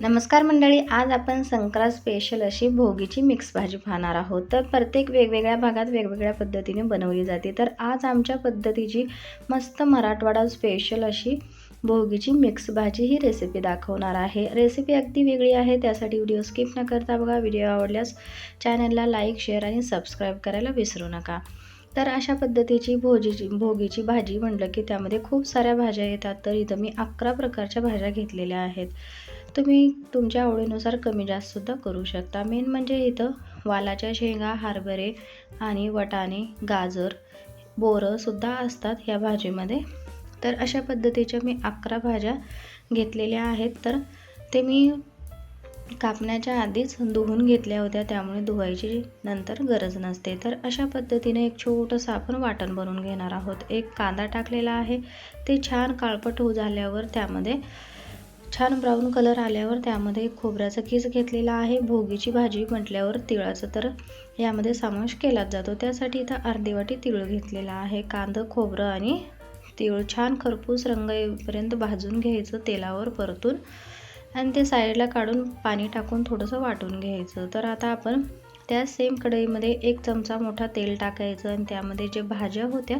नमस्कार मंडळी आज आपण संक्रांत स्पेशल अशी भोगीची मिक्स भाजी पाहणार आहोत. तर प्रत्येक वेगवेगळ्या भागात वेगवेगळ्या पद्धतीने बनवली जाते. तर आज आमच्या पद्धतीची मस्त मराठवाडा स्पेशल अशी भोगीची मिक्स भाजी ही रेसिपी दाखवणार आहे. रेसिपी अगदी वेगळी आहे त्यासाठी व्हिडिओ स्किप न करता बघा. व्हिडिओ आवडल्यास चॅनलला लाईक शेअर आणि सबस्क्राईब करायला विसरू नका. तर अशा पद्धतीची भोजीची भोगीची भाजी म्हटलं की त्यामध्ये खूप साऱ्या भाज्या येतात. तर इथं मी अकरा प्रकारच्या भाज्या घेतलेल्या आहेत. तुम्ही तुमच्या आवडीनुसार कमी जास्तसुद्धा करू शकता. मेन म्हणजे इथं वालाच्या शेंगा हरभरे आणि वटाणे गाजर बोरंसुद्धा असतात ह्या भाजीमध्ये. तर अशा पद्धतीच्या मी अकरा भाज्या घेतलेल्या आहेत. तर ते मी कापण्याच्या आधीच धुवून घेतल्या होत्या. त्यामुळे धुवायची नंतर गरज नसते. तर अशा पद्धतीने एक छोटंसं आपण वाटण बनवून घेणार आहोत. एक कांदा टाकलेला आहे. ते छान काळपट होऊ झाल्यावर त्यामध्ये छान ब्राऊन कलर आल्यावर त्यामध्ये खोबऱ्याचा किस घेतलेला आहे. भोगीची भाजी म्हटल्यावर तिळाचं तर यामध्ये समावेश केलाच जातो. त्यासाठी इथं अर्धी वाटी तिळ घेतलेला आहे. कांदं खोबरं आणि तिळ छान खरपूस रंग येईपर्यंत भाजून घ्यायचं. तेलावर परतून आणि ते साईडला काढून पाणी टाकून थोडंसं वाटून घ्यायचं. तर आता आपण त्या सेम कढईमध्ये एक चमचा मोठा तेल टाकायचं आणि त्यामध्ये जे भाज्या होत्या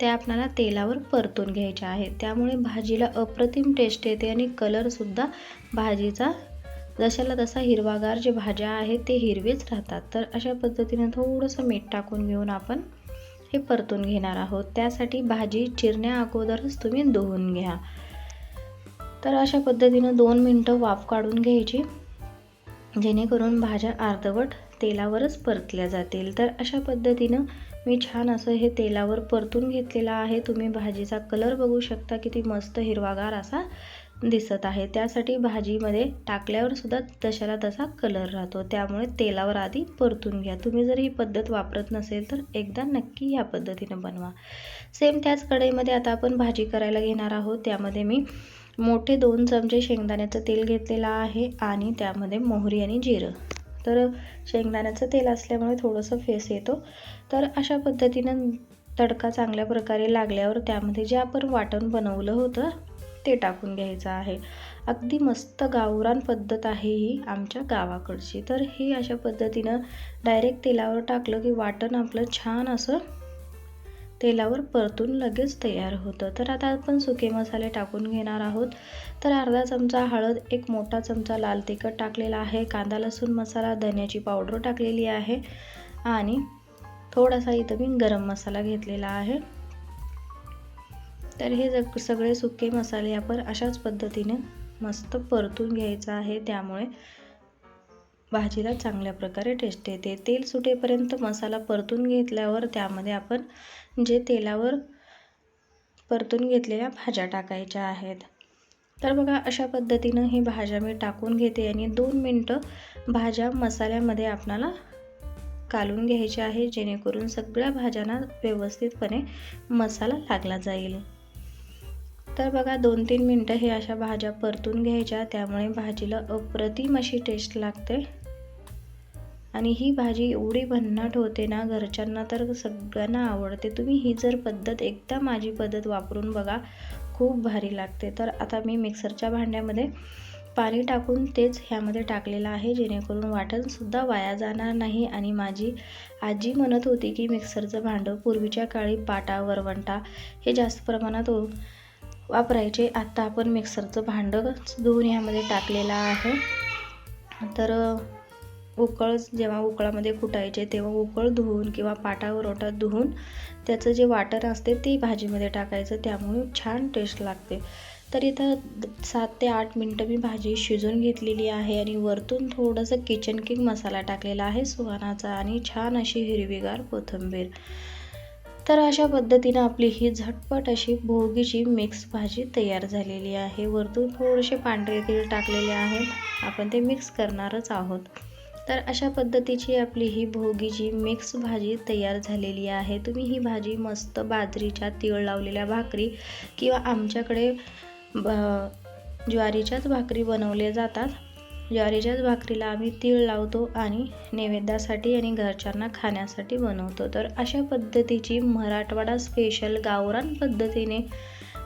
त्या आपल्याला तेलावर परतून घ्यायच्या आहेत. त्यामुळे भाजीला अप्रतिम टेस्ट येते आणि कलरसुद्धा भाजीचा जशाला तसा हिरवागार जे भाज्या आहेत ते हिरवेच राहतात. तर अशा पद्धतीने थोडंसं मीठ टाकून घेऊन आपण हे परतून घेणार आहोत. त्यासाठी भाजी चिरण्या अगोदरच तुम्ही धुवून घ्या. तर अशा पद्धतीनं दोन मिनटं वाफ काढून घ्यायची. जेणेकरून भाज्या अर्धवट तेलावरच परतल्या जातील. तर अशा पद्धतीनं मी छान असं हे तेलावर परतून घेतलेलं आहे. तुम्ही भाजीचा कलर बघू शकता किती मस्त हिरवागार असा दिसत आहे. त्यासाठी भाजीमध्ये टाकल्यावर सुद्धा तशाला तसा कलर राहतो. त्यामुळे तेलावर आधी परतून घ्या. तुम्ही जर ही पद्धत वापरत नसेल तर एकदा नक्की या पद्धतीनं बनवा. सेम त्याच कढईमध्ये आता आपण भाजी करायला घेणार आहोत. त्यामध्ये मी मोठे दोन चमचे शेंगदाण्याचं तेल घेतलेलं आहे आणि त्यामध्ये मोहरी आणि जिरं. तर शेंगदाण्याचं तेल असल्यामुळे थोडंसं फेस येतो. तर अशा पद्धतीनं तडका चांगल्या प्रकारे लागल्यावर त्यामध्ये जे आपण वाटण बनवलं होतं ते टाकून घ्यायचं आहे. अगदी मस्त गावरान पद्धत आहे ही आमच्या गावाकडची. तर ही अशा पद्धतीनं डायरेक्ट तेलावर टाकलं की वाटण आपलं छान असं तेलावर परतून लगेच तयार होतं. तर आता आपण सुके मसाले टाकून घेणार आहोत. तर अर्धा चमचा हळद एक मोठा चमचा लाल तिखट टाकलेला आहे. कांदा लसूण मसाला धन्याची पावडर टाकलेली आहे. आणि थोडासा इथं मी गरम मसाला घेतलेला आहे. तर हे जग सगळे सुके मसाले आपण अशाच पद्धतीने मस्त परतून घ्यायचं आहे. त्यामुळे भाजीला चांगल्या प्रकारे टेस्ट येते. तेल सुटेपर्यंत मसाला परतून घेतल्यावर त्यामध्ये आपण जे तेलावर परतून घेतलेल्या भाज्या टाकायच्या आहेत. तर बघा अशा पद्धतीनं ही भाज्या मी टाकून घेते आणि दोन मिनटं भाज्या मसाल्यामध्ये आपणाला कालून घ्यायच्या आहे जेणेकरून सगळ्या भाज्यांना व्यवस्थितपणे मसाला लागला जाईल. तर बघा दोन तीन मिनटं हे अशा भाज्या परतून घ्यायच्या त्यामुळे भाजीला अप्रतिम अशी टेस्ट लागते. आणि ही भाजी एवढी भन्नाट होते ना घरच्यांना तर सगळ्यांना आवडते. तुम्ही ही जर पद्धत एकदा माझी पद्धत वापरून बघा खूप भारी लागते. तर आता मी मिक्सरच्या भांड्यामध्ये पाणी टाकून तेच ह्यामध्ये टाकलेलं आहे. जेणेकरून वाटणसुद्धा वाया जाणार नाही. आणि माझी आजी म्हणत होती की मिक्सरचं भांडं पूर्वीच्या काळी पाटा वरवंटा हे जास्त प्रमाणात वापरायचे. आत्ता आपण मिक्सरचं भांडं धुवून ह्यामध्ये टाकलेलं आहे. तर उकळ जेव्हा उकळामध्ये कुटायचे तेव्हा उकळ धुवून किंवा पाटावर ओटात धुवून त्याचं जे वाटण असते ते भाजीमध्ये टाकायचं त्यामुळे छान टेस्ट लागते. तर इथं सात ते आठ मिनटं मी भाजी शिजून घेतलेली आहे आणि वरतून थोडंसं किचन किंग मसाला टाकलेला आहे सुहानाचा आणि छान अशी हिरवीगार कोथिंबीर. तर अशा पद्धतीनं आपली ही झटपट अशी भोगीची मिक्स भाजी तयार झालेली आहे. वरतून थोडेसे पांढरे तीळ टाकलेले आहेत. आपण ते मिक्स करणारच आहोत. तर अशा पद्धतीची आपली ही भोगीची मिक्स भाजी तयार झालेली आहे. तुम्ही ही भाजी मस्त बाजरीच्या तीळ लावलेल्या भाकरी किंवा आमच्याकडे ब ज्वारीच्याच भाकरी बनवल्या जातात. ज्वारीच्याच भाकरीला आम्ही तीळ लावतो आणि नैवेद्यासाठी आणि घरच्यांना खाण्यासाठी बनवतो. तर अशा पद्धतीची मराठवाडा स्पेशल गावरान पद्धतीने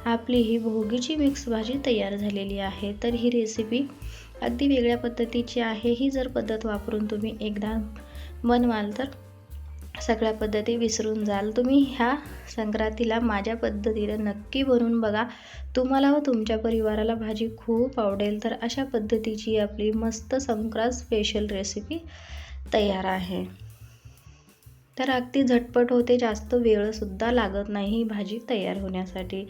आपली ही भोगीची मिक्स भाजी तयार झालेली आहे. तर ही रेसिपी अगदी वेगळ्या पद्धतीची आहे ही जर पद्धत वापरून तुम्ही एकदा बनवाल तर सगळ्या पद्धती विसरून जाल. तुम्ही ह्या संक्रांतीला माझ्या पद्धतीने नक्की बनवून बघा. तुम्हाला व तुमच्या परिवाराला भाजी खूप आवडेल तर अशा पद्धतीची आपली मस्त संक्रांत स्पेशल रेसिपी तयार आहे. तर अगदी झटपट होते जास्त वेळसुद्धा लागत नाही ही भाजी तयार होण्यासाठी.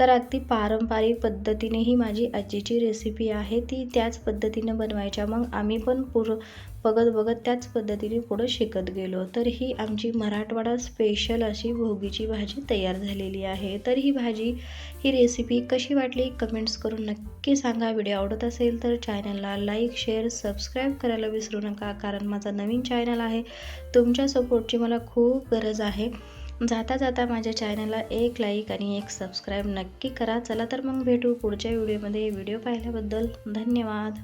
तर अगदी पारंपरिक पद्धतीने ही माझी आजीची रेसिपी आहे. ती त्याच पद्धतीनं बनवायच्या. मग आम्ही पण पूर बघत बघत त्याच पद्धतीने पुढं शिकत गेलो. तर ही आमची मराठवाडा स्पेशल अशी भोगीची भाजी तयार झालेली आहे. तर ही भाजी ही रेसिपी कशी वाटली? कमेंट्स करून नक्की सांगा. व्हिडिओ आवडत असेल तर चॅनलला लाईक शेअर सबस्क्राईब करायला विसरू नका. कारण माझा नवीन चॅनल आहे. तुमच्या सपोर्टची मला खूप गरज आहे. जाता जाता माझ्या चॅनलला एक लाईक आणि एक सबस्क्राईब नक्की करा. चला तर मग भेटू पुढच्या व्हिडिओमध्ये व्हिडिओ पाहिल्याबद्दल धन्यवाद.